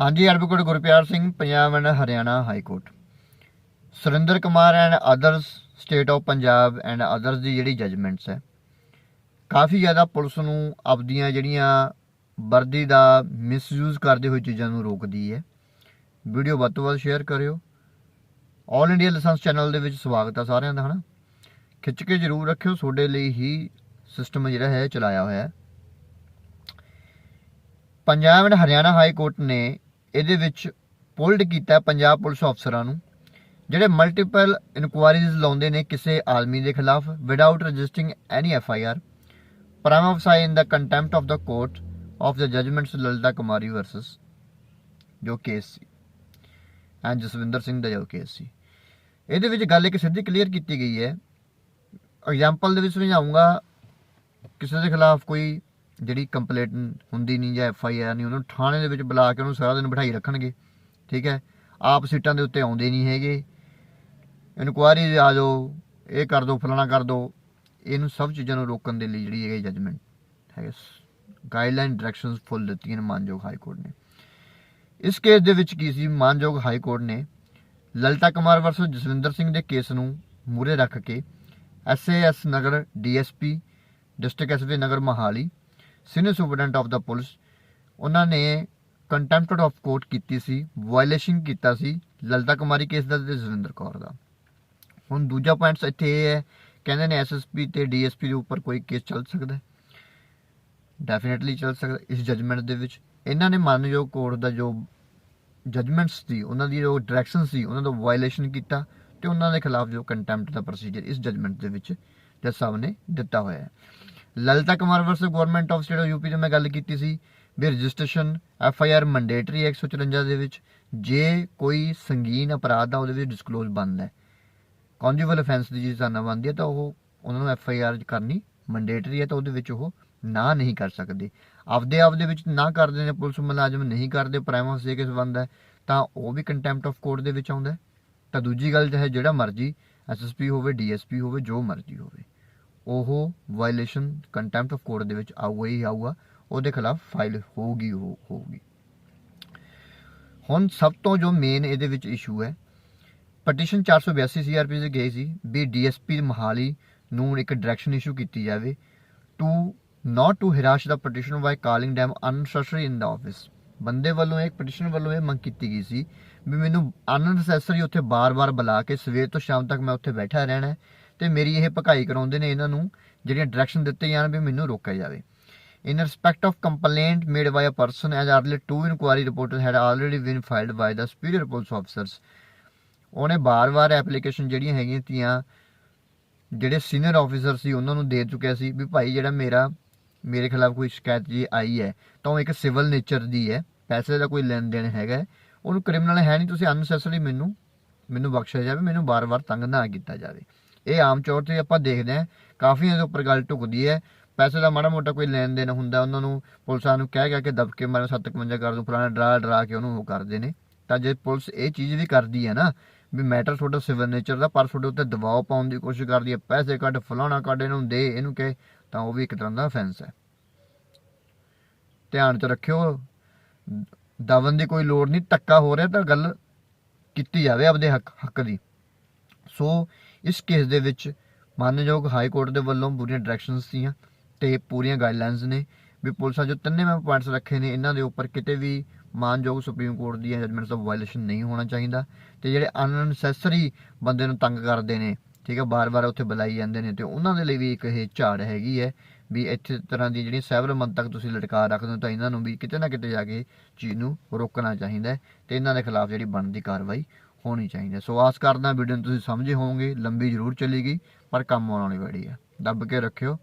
ਹਾਂਜੀ advocate Gurpiar Singh, Punjab and Haryana high court Surinder Kumar and others state of Punjab and others ਦੀ ਜਿਹੜੀ judgements ਹੈ। ਕਾਫੀ ਜ਼ਿਆਦਾ police ਨੂੰ ਆਪਦੀਆਂ ਜਿਹੜੀਆਂ ਵਰਦੀ ਦਾ ਮਿਸਯੂਜ਼ ਕਰਦੇ ਹੋਏ ਚੀਜ਼ਾਂ ਨੂੰ ਰੋਕਦੀ ਹੈ। ਵੀਡੀਓ ਵੱਧ ਤੋਂ ਵੱਧ ਸ਼ੇਅਰ ਕਰਿਓ। ਆਲ ਇੰਡੀਆ ਲਾਇਸੈਂਸ ਚੈਨਲ ਦੇ ਵਿੱਚ ਸਵਾਗਤ ਹੈ ਸਾਰਿਆਂ ਦਾ, ਹਨਾ? ਖਿੱਚ ਕੇ ਜ਼ਰੂਰ ਰੱਖਿਓ, ਤੁਹਾਡੇ ਲਈ ਹੀ ਸਿਸਟਮ ਜਿਹੜਾ ਹੈ ਚਲਾਇਆ ਹੋਇਆ ਹੈ। Punjab and Haryana high court ਨੇ ਇਹਦੇ ਵਿੱਚ ਪੁਲਡ ਕੀਤਾ ਪੰਜਾਬ ਪੁਲਿਸ ਅਫਸਰਾਂ ਨੂੰ, ਜਿਹੜੇ ਮਲਟੀਪਲ ਇਨਕੁਆਇਰੀਜ਼ ਲਾਉਂਦੇ ਨੇ ਕਿਸੇ ਆਦਮੀ ਦੇ ਖਿਲਾਫ without registering any F I R prima facie in the contempt of the court of the judgments Lalita Kumari versus ਜੋ ਕੇਸ ਸੀ ਐਂਡ ਜਸਵਿੰਦਰ ਸਿੰਘ ਦਾ ਜੋ ਕੇਸ ਸੀ। ਇਹਦੇ ਵਿੱਚ ਗੱਲ ਇੱਕ ਸਿੱਧੀ ਕਲੀਅਰ ਕੀਤੀ ਗਈ ਹੈ। ਐਗਜ਼ਾਮਪਲ ਦੇ ਵਿੱਚ ਸਮਝਾਉਂਗਾ, ਕਿਸੇ ਦੇ ਖਿਲਾਫ ਕੋਈ ਜਿਹੜੀ ਕੰਪਲੇਂਟ ਹੁੰਦੀ ਨਹੀਂ ਜਾਂ ਐਫ ਆਈ ਆਰ ਨਹੀਂ, ਉਹਨੂੰ ਥਾਣੇ ਦੇ ਵਿੱਚ ਬੁਲਾ ਕੇ ਉਹਨੂੰ ਸਾਰਾ ਦਿਨ ਬਿਠਾਈ ਰੱਖਣਗੇ। ਠੀਕ ਹੈ? ਆਪ ਸੀਟਾਂ ਦੇ ਉੱਤੇ ਆਉਂਦੇ ਨਹੀਂ ਹੈਗੇ। ਇਨਕੁਆਇਰੀ ਆ ਜਾਓ, ਇਹ ਕਰ ਦਿਓ ਫਲਾਣਾ ਕਰ ਦਿਓ ਇਹਨੂੰ ਸਭ ਚੀਜ਼ਾਂ ਨੂੰ ਰੋਕਣ ਦੇ ਲਈ ਜਿਹੜੀ ਹੈਗੀ ਜਜਮੈਂਟ ਹੈ ਗਾਈਡਲਾਈਨ ਡਾਇਰੈਕਸ਼ਨਸ ਫੁੱਲ ਦਿੱਤੀਆਂ ਨੇ ਮਾਨਯੋਗ ਹਾਈ ਕੋਰਟ ਨੇ। ਇਸ ਕੇਸ ਦੇ ਵਿੱਚ ਕੀ ਸੀ? ਮਾਨਯੋਗ ਹਾਈ ਕੋਰਟ ਨੇ ਲਲਿਤਾ ਕੁਮਾਰ ਵਰਸਸ ਜਸਵਿੰਦਰ ਸਿੰਘ ਦੇ ਕੇਸ ਨੂੰ ਮੂਰੇ ਰੱਖ ਕੇ SAS Nagar DSP district SP Nagar Mohali senior superintendent of the police, ਉਹਨਾਂ ਨੇ ਕੰਟੈਂਪਟ ਆਫ ਕੋਰਟ ਕੀਤੀ ਸੀ ਵਾਇਲੇਸ਼ਨ ਕੀਤਾ ਸੀ, ਲਲਤਾ ਕੁਮਾਰੀ ਕੇਸ ਦਾ ਤੇ ਜਸਵਿੰਦਰ ਕੌਰ ਦਾ। ਹੁਣ ਦੂਜਾ ਪੁਆਇੰਟਸ ਇੱਥੇ ਇਹ ਹੈ, ਕਹਿੰਦੇ ਨੇ ਐਸਐਸਪੀ ਤੇ ਡੀਐਸਪੀ ਦੇ ਉੱਪਰ ਕੋਈ ਕੇਸ ਚੱਲ ਸਕਦਾ ਹੈ। ਡੈਫੀਨਿਟਲੀ ਚੱਲ ਸਕਦਾ ਇਸ ਜਜਮੈਂਟ ਦੇ ਵਿੱਚ। ਇਹਨਾਂ ਨੇ ਮਾਨਯੋਗ ਕੋਰਟ ਦਾ ਜੋ ਜਜਮੈਂਟਸ ਸੀ, ਉਹਨਾਂ ਦੀ ਜੋ ਡਾਇਰੈਕਸ਼ਨ ਸੀ, ਉਹਨਾਂ ਦਾ ਵਾਇਲੇਸ਼ਨ ਕੀਤਾ ਤੇ ਉਹਨਾਂ ਦੇ ਖਿਲਾਫ ਜੋ ਕੰਟੈਂਪਟ ਦਾ ਪ੍ਰੋਸੀਜਰ ਇਸ ਜਜਮੈਂਟ ਦੇ ਵਿੱਚ ਜੱਜ ਸਾਹਿਬ ਨੇ ਦਿੱਤਾ ਹੋਇਆ ਹੈ। Lalita Kumar versus government of state of UP ਦੀ ਮੈਂ ਗੱਲ ਕੀਤੀ ਸੀ ਵੀ registration F I R mandatory 154 ਦੇ ਵਿੱਚ ਜੇ ਕੋਈ ਸੰਗੀਨ ਅਪਰਾਧ ਦਾ ਉਹਦੇ ਵਿੱਚ ਡਿਸਕਲੋਜ਼ ਬਣਦਾ ਹੈ ਕੌਂਜੂਗਲ ਅਫੈਂਸ ਦੀ ਜੇ ਸਾਨਾ ਬਣਦੀ ਹੈ ਤਾਂ ਉਹ ਉਹਨਾਂ ਨੂੰ ਐਫ ਆਈ ਆਰ ਕਰਨੀ ਮੈਂਡੇਟਰੀ ਹੈ ਤਾਂ ਉਹਦੇ ਵਿੱਚ ਉਹ ਨਾ ਨਹੀਂ ਕਰ ਸਕਦੇ ਆਪਦੇ ਆਪ ਦੇ ਵਿੱਚ ਨਾ ਕਰਦੇ ਨੇ ਪੁਲਿਸ ਮੁਲਾਜ਼ਮ ਨਹੀਂ ਕਰਦੇ ਪ੍ਰਾਈਮ ਸੇ ਕਿਸ ਬੰਦਾ ਤਾਂ ਉਹ ਵੀ ਕੰਟੈਂਪਟ ਆਫ ਕੋਰਟ ਦੇ ਵਿੱਚ ਆਉਂਦਾ ਤਾਂ ਦੂਜੀ ਗੱਲ ਚਾਹੇ ਜਿਹੜਾ ਮਰਜ਼ੀ ਐਸਐਸਪੀ ਹੋਵੇ ਡੀਐਸਪੀ ਹੋਵੇ ਜੋ ਮਰਜ਼ੀ ਹੋਵੇ ਉਹ ਵਾਇਲੇਸ਼ਨ ਕੰਟੈਂਪਟ ਆਫ ਕੋਰਟ ਦੇ ਵਿੱਚ ਆਊਗਾ ਹੀ ਆਊਗਾ, ਉਹਦੇ ਖਿਲਾਫ ਫਾਈਲ ਹੋਊਗੀ ਹੋਊਗੀ। ਹੁਣ ਸਭ ਤੋਂ ਜੋ ਮੇਨ ਇਹਦੇ ਵਿੱਚ ਇਸ਼ੂ ਹੈ ਪਟੀਸ਼ਨ 482 ਸੀਆਰਪੀ ਦੇ ਗਈ ਸੀ ਵੀ ਡੀਐਸਪੀ ਮਹਾਲੀ ਨੂੰ ਇੱਕ ਡਾਇਰੈਕਸ਼ਨ ਇਸ਼ੂ ਕੀਤੀ ਜਾਵੇ to not to harass the petition by calling them unnecessary in the office ਬੰਦੇ ਵੱਲੋਂ ਇੱਕ ਪਟੀਸ਼ਨ ਵੱਲੋਂ ਇਹ ਮੰਗ ਕੀਤੀ ਗਈ ਸੀ ਵੀ ਮੈਨੂੰ unnecessary ਉੱਥੇ ਬਾਰ-ਬਾਰ ਬੁਲਾ ਕੇ ਸਵੇਰ ਤੋਂ ਸ਼ਾਮ ਤੱਕ ਮੈਂ ਉੱਥੇ ਬੈਠਾ ਰਹਿਣਾ ਹੈ। ਤੇ ਮੇਰੀ ਇਹ ਭਕਾਈ ਕਰਾਉਂਦੇ ਨੇ ਇਹਨਾਂ ਨੂੰ, ਜਿਹੜੀਆਂ ਡਾਇਰੈਕਸ਼ਨ ਦਿੱਤੇ ਜਾਣ ਵੀ ਮੈਨੂੰ ਰੋਕਿਆ ਜਾਵੇ। In respect of complaint made by a person, as earlier two inquiry reports had already been filed by the superior police officers, ਉਹਨੇ ਬਾਰ-ਬਾਰ ਐਪਲੀਕੇਸ਼ਨ ਜਿਹੜੀਆਂ ਹੈਗੀਆਂ ਤੀਆਂ, ਜਿਹੜੇ ਸੀਨੀਅਰ ਆਫੀਸਰ ਸੀ, ਉਹਨਾਂ ਨੂੰ ਦੇ ਚੁੱਕਿਆ ਸੀ ਵੀ ਭਾਈ ਜਿਹੜਾ ਮੇਰਾ, ਮੇਰੇ ਖਿਲਾਫ ਕੋਈ ਸ਼ਿਕਾਇਤ ਜੀ ਆਈ ਹੈ, ਤਾਂ ਉਹ ਇੱਕ ਸਿਵਲ ਨੇਚਰ ਦੀ ਹੈ, ਪੈਸੇ ਦਾ ਕੋਈ ਲੈਣ ਦੇਣ ਹੈਗਾ ਉਹਨੂੰ ਕ੍ਰਿਮੀਨਲ ਹੈ ਨਹੀਂ, ਤੁਸੀਂ ਅਨਸੈਸਰੀ ਮੈਨੂੰ ਮੈਨੂੰ ਬਖਸ਼ਿਆ ਜਾਵੇ, ਮੈਨੂੰ ਬਾਰ-ਬਾਰ ਤੰਗ ਨਾ ਕੀਤਾ ਜਾਵੇ। ਇਹ ਆਮ ਤੌਰ ਤੇ ਆਪਾਂ ਦੇਖਦੇ ਹਾਂ, ਕਾਫੀ ਇਹਦੇ ਉੱਪਰ ਗੱਲ ਢੁਕਦੀ ਹੈ। ਪੈਸੇ ਦਾ ਮਾੜਾ ਮੋਟਾ ਕੋਈ ਲੈਣ ਦੇਣ ਹੁੰਦਾ, ਉਹਨਾਂ ਨੂੰ ਪੁਲਿਸਾਂ ਨੂੰ ਕਹਿ ਕਹਿ ਕੇ ਦਬਕੇ ਮਾਰੇ 751 ਕਰ ਦੂੰ, ਫਲਾਣਾ ਡਰਾ ਡਰਾ ਕੇ ਉਹਨੂੰ ਉਹ ਕਰਦੇ ਨੇ। ਤਾਂ ਜੇ ਪੁਲਿਸ ਇਹ ਚੀਜ਼ ਵੀ ਕਰਦੀ ਹੈ ਨਾ, ਵੀ ਮੈਟਰ ਤੁਹਾਡਾ ਸਿਵਲ ਨੇਚਰ ਦਾ, ਪਰ ਤੁਹਾਡੇ ਉੱਤੇ ਦਬਾਅ ਪਾਉਣ ਦੀ ਕੋਸ਼ਿਸ਼ ਕਰਦੀ ਹੈ, ਪੈਸੇ ਕੱਢ, ਫਲਾਣਾ ਕੱਢ ਇਹਨੂੰ ਦੇ, ਇਹਨੂੰ ਕਹੇ, ਤਾਂ ਉਹ ਵੀ ਇੱਕ ਤਰ੍ਹਾਂ ਦਾ ਅਫੈਂਸ ਹੈ। ਧਿਆਨ ਚ ਰੱਖਿਓ ਦਵਨ ਦੀ ਕੋਈ ਲੋੜ ਨਹੀਂ, ਧੱਕਾ ਹੋ ਰਿਹਾ ਤਾਂ ਗੱਲ ਕੀਤੀ ਜਾਵੇ ਆਪਦੇ ਹੱਕ ਹੱਕ ਦੀ। ਸੋ ਇਸ ਕੇਸ ਦੇ ਵਿੱਚ ਮਾਨਯੋਗ ਹਾਈ ਕੋਰਟ ਦੇ ਵੱਲੋਂ ਪੂਰੀਆਂ ਡਾਇਰੈਕਸ਼ਨਸ ਸੀਆਂ ਤੇ ਪੂਰੀਆਂ ਗਾਈਡਲਾਈਨਸ ਨੇ ਵੀ ਪੁਲਿਸਾਂ ਜੋ ਤਿੰਨੇ ਮੈਂ ਪੁਆਇੰਟਸ ਰੱਖੇ ਨੇ, ਇਹਨਾਂ ਦੇ ਉੱਪਰ ਕਿਤੇ ਵੀ ਮਾਨਯੋਗ ਸੁਪਰੀਮ ਕੋਰਟ ਦੀਆਂ ਜਜਮੈਂਟਸ ਦਾ ਵਾਇਲੇਸ਼ਨ ਨਹੀਂ ਹੋਣਾ ਚਾਹੀਦਾ ਤੇ ਜਿਹੜੇ ਅਨਨੈਸੈਸਰੀ ਬੰਦੇ ਨੂੰ ਤੰਗ ਕਰਦੇ ਨੇ, ਠੀਕ ਹੈ ਬਾਰ-ਬਾਰ ਉੱਥੇ ਬੁਲਾਈ ਜਾਂਦੇ ਨੇ ਤੇ ਉਹਨਾਂ ਦੇ ਲਈ ਵੀ ਇੱਕ ਇਹ ਝਾੜ ਹੈਗੀ ਹੈ ਵੀ ਇੱਥੇ ਤਰ੍ਹਾਂ ਦੀ ਜਿਹੜੀ ਸੈਵਰ ਮੰਥ ਤੱਕ ਤੁਸੀਂ ਲਟਕਾ ਰੱਖਦੇ ਹੋ ਤਾਂ ਇਹਨਾਂ ਨੂੰ ਵੀ ਕਿਤੇ ਨਾ ਕਿਤੇ ਜਾ ਕੇ ਚੀਜ਼ ਨੂੰ ਰੋਕਣਾ ਚਾਹੀਦਾ ਹੈ ਤੇ ਇਹਨਾਂ ਦੇ ਖਿਲਾਫ ਜਿਹੜੀ ਬਣਦੀ ਕਾਰਵਾਈ ਹੋਣੀ ਚਾਹੀਦੀ ਹੈ। ਸੋ ਆਸ ਕਰਦਾ ਵੀਡੀਓ ਨੂੰ ਤੁਸੀਂ ਸਮਝੇ ਹੋਵੋਗੇ, ਲੰਬੀ ਜ਼ਰੂਰ ਚੱਲੀ ਗਈ ਪਰ ਕੰਮ ਆਉਣ ਵਾਲੀ ਬੜੀ ਹੈ। ਦੱਬ ਕੇ ਰੱਖਿਓ।